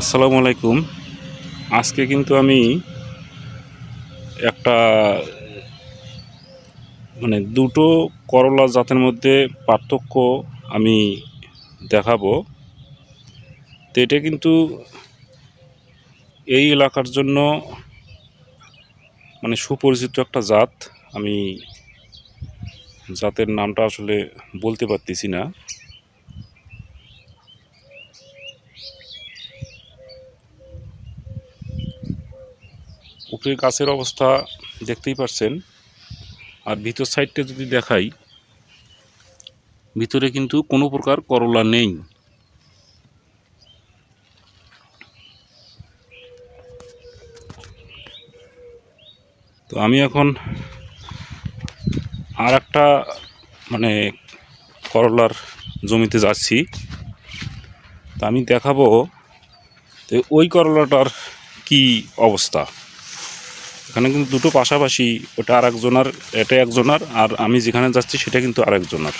আসসালামু আলাইকুম। আজকে কিন্তু আমি একটা মানে দুটো করলা জাতের মধ্যে পার্থক্য আমি দেখাবো। তো এটা কিন্তু এই এলাকার জন্য মানে সুপরিচিত একটা জাত। আমি জাতের নামটা আসলে বলতে পারতেছি না। উপরের গাছের অবস্থা দেখতেই পারছেন। আর ভিতর সাইডটা যদি দেখাই, ভিতরে কিন্তু কোনো প্রকার করলা নেই। তো আমি এখন আর একটা মানে করলার জমিতে যাচ্ছি। তা আমি দেখাবো তো ওই করলাটার কি অবস্থা। এখানে কিন্তু দুটো পাশাপাশি ওটা আর একজনার এটা একজনার, আর আমি যেখানে যাচ্ছি সেটা কিন্তু আর একজনার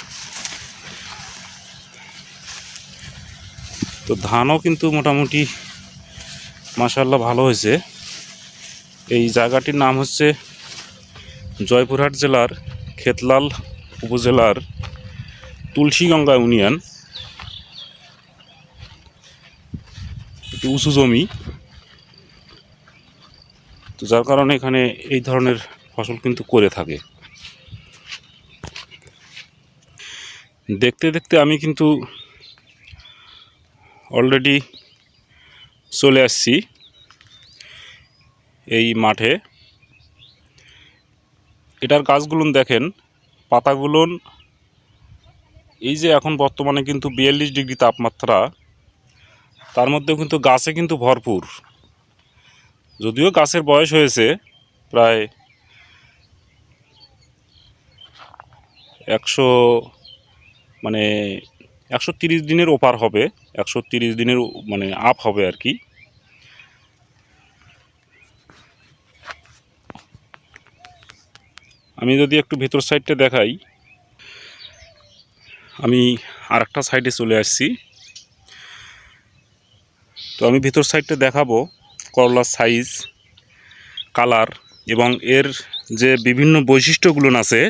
তো ধানও কিন্তু মোটামুটি মাসাল্লাহ ভালো হয়েছে। এই জায়গাটির নাম হচ্ছে জয়পুরহাট জেলার খেতলাল উপজেলার তুলসীগঙ্গা ইউনিয়ন। উঁচু জমি। তো যার কারণে এখানে এই ধরনের ফসল কিন্তু করে থাকে। দেখতে দেখতে আমি কিন্তু অলরেডি চলে আসছি এই মাঠে। এটার গাছগুলো দেখেন পাতাগুলোন এই যে এখন বর্তমানে কিন্তু বিয়াল্লিশ ডিগ্রি তাপমাত্রা, তার মধ্যেও কিন্তু গাছে কিন্তু ভরপুর। যদিও গাছের বয়স হয়েছে, প্রায় একশো মানে একশো তিরিশ দিনের ওপার হবে, একশো তিরিশ দিনের মানে আপ হবে আর কি। আমি যদি একটু ভেতর সাইডটা দেখাই, আমি আর একটা সাইডে চলে আসছি। তো আমি ভেতর সাইডটা দেখাবো। করলার সাইজ কালার এবং এর যে বিভিন্ন বৈশিষ্ট্যগুলো আছে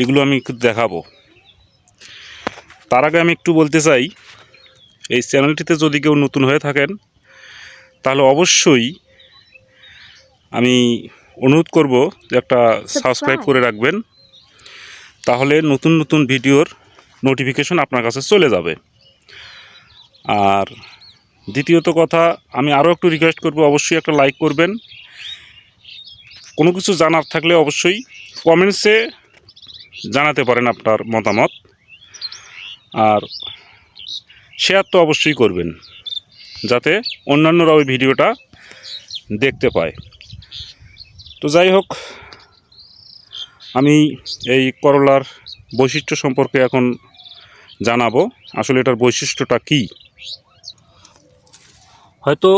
এগুলো আমি একটু দেখাবো। তার আগে আমি একটু বলতে চাই এই চ্যানেলটিতে যদি কেউ নতুন হয়ে থাকেন তাহলে অবশ্যই আমি অনুরোধ করব যে একটা সাবস্ক্রাইব করে রাখবেন তাহলে নতুন নতুন ভিডিওর নোটিফিকেশন আপনার কাছে চলে যাবে। আর দ্বিতীয়ত কথা, আমি আরও একটু রিকোয়েস্ট করব, অবশ্যই একটা লাইক করবেন। কোনো কিছু জানার থাকলে অবশ্যই কমেন্টসে জানাতে পারেন আপনার মতামত। আর শেয়ার তো অবশ্যই করবেন, যাতে অন্যান্যরা ওই ভিডিওটা দেখতে পায়। তো যাই হোক, আমি এই করলার বৈশিষ্ট্য সম্পর্কে এখন জানাব। আসলে এটার বৈশিষ্ট্যটা কী? হয়তো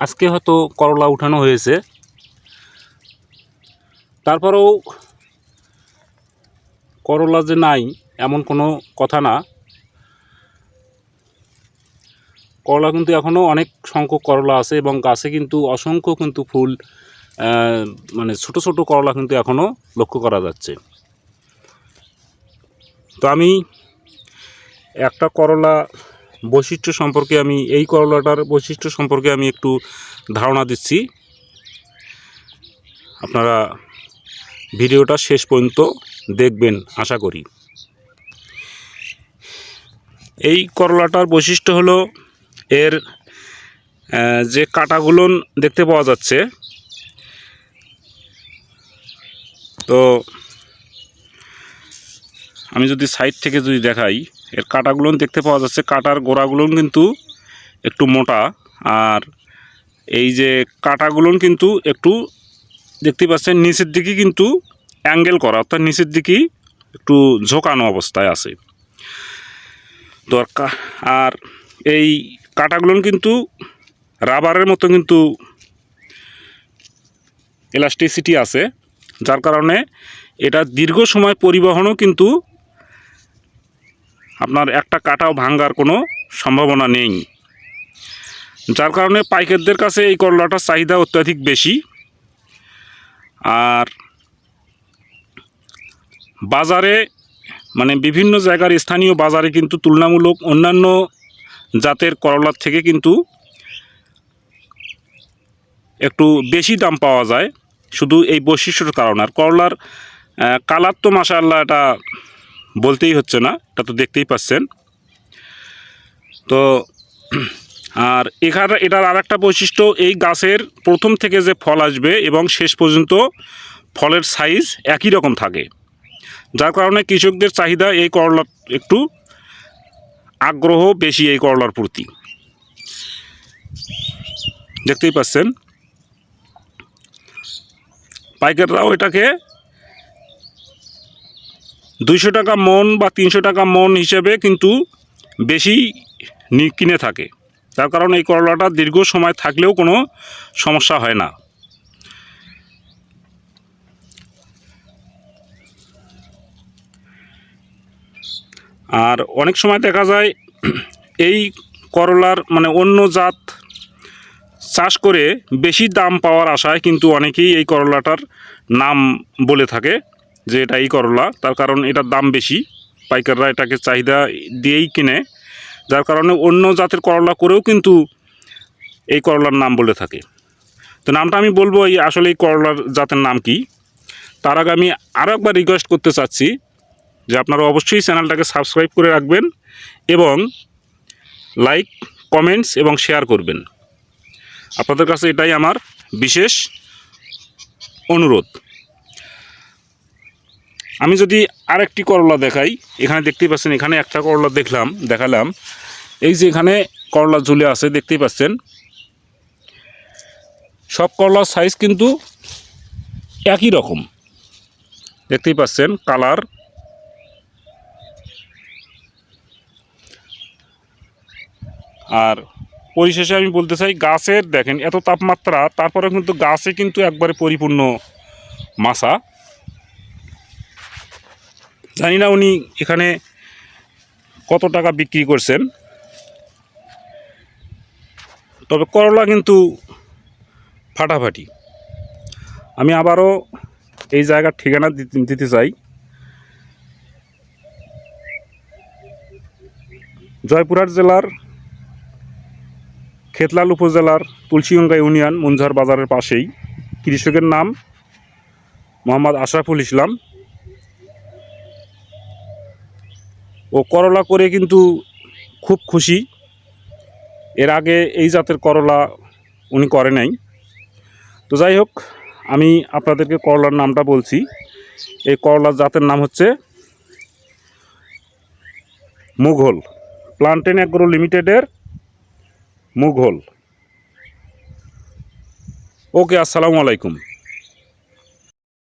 আজকে হয়তো করলা উঠানো হয়েছে। তারপরেও করলা যে নাই, এমন কোনো কথা না। করলা কিন্তু এখনও অনেক সংখ্যক করলা আছে এবং গাছে কিন্তু অসংখ্য কিন্তু ফুল মানে ছোট ছোট করলা কিন্তু এখনও লক্ষ্য করা যাচ্ছে। তো আমি একটা করলা বৈশিষ্ট্য সম্পর্কে আমি, এই করলাটার বৈশিষ্ট্য সম্পর্কে আমি একটু ধারণা দিচ্ছি। আপনারা ভিডিওটা শেষ পর্যন্ত দেখবেন, আশা করি। এই করলাটার বৈশিষ্ট্য হলো, এর যে কাটাগুলো দেখতে পাওয়া যাচ্ছে। তো আমি যদি সাইড থেকে যদি দেখাই, এর কাটাগুলো দেখতে পাওয়া যাচ্ছে। কাটার গোড়াগুলো কিন্তু একটু মোটা আর এই যে কাটাগুলো কিন্তু একটু দেখতে পাচ্ছেন, নিচের দিকে কিন্তু অ্যাঙ্গেল করা, অর্থাৎ নিচের দিকেই একটু ঝোঁকানো অবস্থায় আছে। দরকার আর এই কাটাগুলো কিন্তু রাবারের মতো কিন্তু এলাস্টিসিটি আছে, যার কারণে এটা দীর্ঘ সময় পরিবহনও কিন্তু আপনার একটা কাটাও ভাঙ্গার কোনো সম্ভাবনা নেই। যার কারণে পাইকারদের কাছে এই করলাটার চাহিদা অত্যাধিক বেশি। আর বাজারে মানে বিভিন্ন জায়গার স্থানীয় বাজারে কিন্তু তুলনামূলক অন্যান্য জাতের করলার থেকে কিন্তু একটু বেশি দাম পাওয়া যায়। শুধু এই বৈশিষ্ট্যর কারণে। আর করলার কালার তো মাশাআল্লাহ এটা বলতেই হচ্ছে না এটা তো দেখতেই পাচ্ছেন। তো, আর এখানে এটার আর একটা বৈশিষ্ট্য, এই গাছের প্রথম থেকে যে ফল আসবে এবং শেষ পর্যন্ত ফলের সাইজ একই রকম থাকে। যার কারণে কৃষকদের চাহিদা এই করলার একটু আগ্রহ বেশি এই করলার প্রতি। দেখতেই পাচ্ছেন? পাইকাররাও এটাকে দুইশো টাকা মন বা তিনশো টাকা মন হিসেবে কিন্তু বেশি কিনে থাকে। তার কারণ এই করলাটা দীর্ঘ সময় থাকলেও কোনো সমস্যা হয় না। আর অনেক সময় দেখা যায় এই করলার মানে অন্য জাত চাষ করে বেশি দাম পাওয়ার আশায় কিন্তু অনেকেই এই করলাটার নাম বলে থাকে। যে এটা এই করলা তার কারণ এটার দাম বেশি। পাইকাররা এটাকে চাহিদা দিয়েই কিনে। যার কারণে অন্য জাতের করলা করেও কিন্তু এই করলার নাম বলে থাকে। তো নামটা আমি বলব, এই আসলে এই করলার জাতের নাম কি? তার আগে আমি আরও একবার রিকোয়েস্ট করতে চাচ্ছি যে আপনারা অবশ্যই চ্যানেলটাকে সাবস্ক্রাইব করে রাখবেন এবং লাইক কমেন্টস এবং শেয়ার করবেন। আপনাদের কাছে এটাই আমার বিশেষ অনুরোধ। আমি যদি আরেকটি করলা দেখাই, এখানে দেখতেই পাচ্ছেন, এখানে একটা করলা দেখলাম, দেখালাম। এই যে এখানে করলা ঝুলে আছে, দেখতেই পাচ্ছেন। সব করলার সাইজ কিন্তু একই রকম। দেখতেই পাচ্ছেন কালার আর পরিশেষে আমি বলতে চাই, গাছের দেখেন, এত তাপমাত্রা তারপরে কিন্তু গাছে কিন্তু একবারে পরিপূর্ণ মাসা জানি না উনি এখানে কত টাকা বিক্রি করছেন। তবে করলা কিন্তু ফাটাফাটি। আমি আবারও এই জায়গার ঠিকানা দিতে- চাই। জয়পুরহাট জেলার, খেতলাল উপজেলার তুলসীগঙ্গা ইউনিয়ন মুঞ্ঝার বাজারের পাশেই। কৃষকের নাম মোহাম্মদ আশরাফুল ইসলাম। ও করলা করে কিন্তু খুব খুশি। এর আগে এই জাতের করলা উনি করে নাই। তো যাই হোক, আমি আপনাদেরকে করলার নামটা বলছি। এই করলার জাতের নাম হচ্ছে মুঘল। প্লান্টেন অ্যাগ্রো লিমিটেডের মুঘল। ওকে, আসসালামু আলাইকুম।